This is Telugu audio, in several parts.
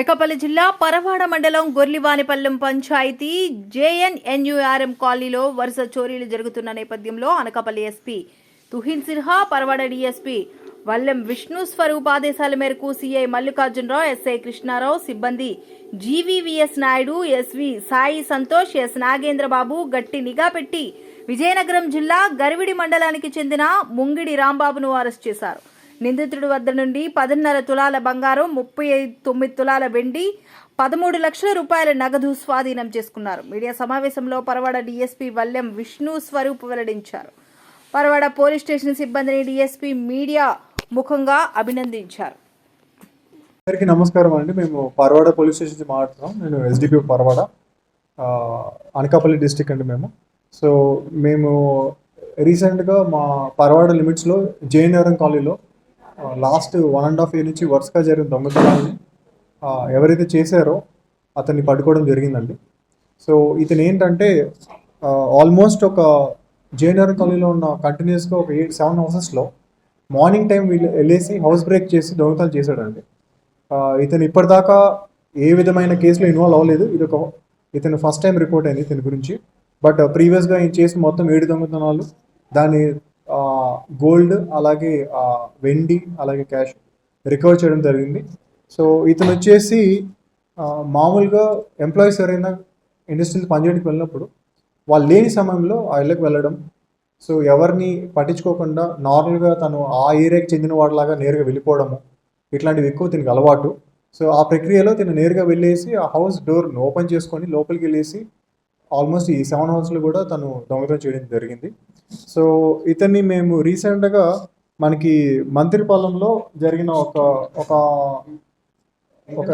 అనకాపల్లి జిల్లా పరవాడ మండలం గొర్లివానిపల్లెం పంచాయతీ జేఎన్ఎన్యుఆర్ఎం కాలనీలో వరుస చోరీలు జరుగుతున్న నేపథ్యంలో అనకాపల్లి ఎస్పీ తుహిన్ సిన్హా పరవాడ డిఎస్పీ వల్లెం విష్ణు స్వరూప్ ఆదేశాల మేరకు సీఐ మల్లికార్జునరావు ఎస్ఐ కృష్ణారావు సిబ్బంది GVVS Naidu SV Sai Santosh S Nagendra Babu గట్టి నిఘా పెట్టి విజయనగరం జిల్లా గరివిడి మండలానికి చెందిన ముంగిడి రాంబాబును అరెస్ట్ చేశారు. నిందితుడి వద్ద నుండి పదిన్నర తులాల బంగారం ముప్పై ఐదు తొమ్మిది తులాల వెండి పదమూడు లక్షల రూపాయల నగదు స్వాధీనం చేసుకున్నారు. మీడియా సమావేశంలో పరవాడ డీఎస్పీ వల్లెం విష్ణు స్వరూప్ వెల్లడించారు. పరవాడ పోలీస్ స్టేషన్ సిబ్బందిని డీఎస్పీ మీడియా ముఖంగా అభినందించారు. అందరికీ నమస్కారం అండి. మేము పరవాడ పోలీస్ స్టేషన్ నుంచి మాట్లాడుతున్నాం. నేను ఎస్డిపి పరవాడ అనకాపల్లి డిస్టిక్ అండి మేము. సో మేము రీసెంట్గా మా పరవాడ లిమిట్స్లో జయనగరం కాలనీలో last one and half year నుంచి వరుసగా జరిగిన దొంగతనాన్ని ఎవరైతే చేశారో అతన్ని పట్టుకోవడం జరిగిందండి. సో ఇతను ఏంటంటే ఆల్మోస్ట్ ఒక జేఎన్ఆర్ కాలనీలో ఉన్న కంటిన్యూస్గా ఒక ఎయిట్ సెవెన్ హౌసెస్లో మార్నింగ్ టైం వీళ్ళు వెళ్ళేసి హౌస్ బ్రేక్ చేసి దొంగతనాలు చేశాడండి. ఇతను ఇప్పటిదాకా ఏ విధమైన కేసులో ఇన్వాల్వ్ అవ్వలేదు. ఇది ఒక ఇతను ఫస్ట్ టైం రిపోర్ట్ అయింది ఇతని గురించి. బట్ ప్రీవియస్గా ఈయన చేసిన మొత్తం ఏడు దొంగతనాలు దాని గోల్డ్ అలాగే వెండి అలాగే క్యాష్ రికవర్ చేయడం జరిగింది. సో ఇతను వచ్చేసి మామూలుగా ఎంప్లాయీస్ ఎవరైనా ఇండస్ట్రీలో పనిచేయడానికి వెళ్ళినప్పుడు వాళ్ళు లేని సమయంలో ఆ ఇళ్ళకి వెళ్ళడం. సో ఎవరిని పట్టించుకోకుండా నార్మల్గా తను ఆ ఏరియాకి చెందిన వాడిలాగా నేరుగా వెళ్ళిపోవడము. ఇట్లాంటివి ఎక్కువ దీనికి అలవాటు సో ఆ ప్రక్రియలో తిను నేరుగా వెళ్ళేసి ఆ హౌస్ డోర్ను ఓపెన్ చేసుకొని లోపలికి వెళ్ళేసి ఆల్మోస్ట్ ఈ సెవెన్ హౌస్లో కూడా తను దొంగతనం చేయడం జరిగింది. సో ఇతన్ని మేము రీసెంట్గా మనకి మంత్రిపాలెంలో జరిగిన ఒక ఒక ఒక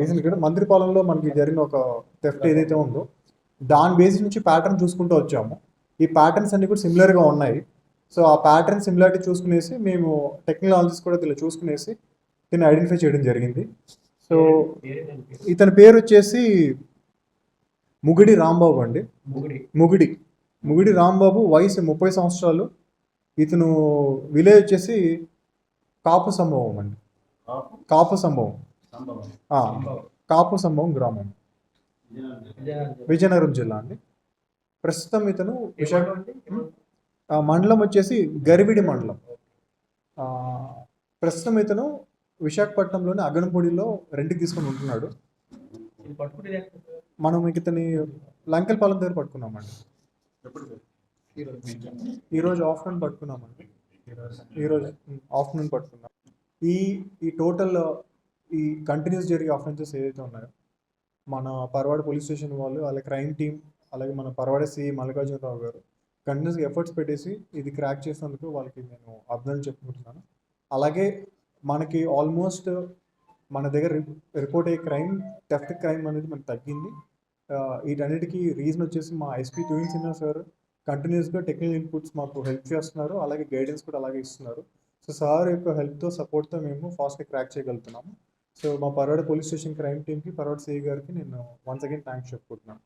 రీసెంట్గా మంత్రిపాలెంలో మనకి జరిగిన ఒక థెఫ్ట్ ఏదైతే ఉందో దాని బేసిస్ నుంచి ప్యాటర్న్ చూసుకుంటూ వచ్చాము. ఈ ప్యాటర్న్స్ అన్ని కూడా సిమిలర్గా ఉన్నాయి. సో ఆ ప్యాటర్న్ సిమిలారిటీ చూసుకునేసి మేము టెక్నాలజీస్ కూడా దీనిలో చూసుకునేసి దీన్ని ఐడెంటిఫై చేయడం జరిగింది. సో ఇతని పేరు వచ్చేసి ముగిడి రాంబాబు అండి. ముగిడి. ముగిడి. రాంబాబు వయసు ముప్పై సంవత్సరాలు. ఇతను విలేజ్ వచ్చేసి కాపు సంభవం అండి. కాపు? సంభవం. కాపు సంభవం గ్రామం విజయనగరం. జిల్లా అండి. ప్రస్తుతం ఇతను విశాఖ మండలం వచ్చేసి గరివిడి మండలం. ప్రస్తుతం ఇతను విశాఖపట్నంలోని అగనపూడిలో రెంట్కి తీసుకొని ఉంటున్నాడు. మనం ఇతని లంకెలపాలెం దగ్గర పట్టుకున్నామండి. ఈరోజు ఆఫ్టర్నూన్ పట్టుకున్నామండి. ఈరోజు ఆఫ్టర్నూన్ పట్టుకున్నాం. ఈ ఈ టోటల్ ఈ కంటిన్యూస్ జరిగే ఆఫెన్సెస్ ఏదైతే ఉన్నాయో మన పర్వాడ పోలీస్ స్టేషన్ వాళ్ళు అలాగే క్రైమ్ టీం అలాగే మన పరవాడ సిఐ మల్లికార్జునరావు గారు కంటిన్యూస్గా ఎఫర్ట్స్ పెట్టేసి ఇది క్రాక్ చేసినందుకు వాళ్ళకి నేను అభినందనలు చెప్పుకుంటున్నాను. అలాగే మనకి ఆల్మోస్ట్ మన దగ్గర రిపోర్ట్ అయ్యే క్రైమ్ టెఫ్ట్ క్రైమ్ అనేది మనకి తగ్గింది. వీటన్నిటికీ రీజన్ వచ్చేసి మా ఎస్పీ తుయిన్ సిన్హా సార్ కంటిన్యూస్గా టెక్నికల్ ఇన్పుట్స్ మాకు హెల్ప్ చేస్తున్నారు. అలాగే గైడెన్స్ కూడా అలాగే ఇస్తున్నారు. సో సార్ యొక్క హెల్ప్తో సపోర్ట్తో మేము ఫాస్ట్గా క్రాక్ చేయగలుగుతున్నాము. సో మా పరవాడ పోలీస్ స్టేషన్ క్రైమ్ టీమ్కి పరవాడ సిఐ గారికి నేను వన్స్ అగైన్ థ్యాంక్స్ చెప్పుకుంటున్నాను.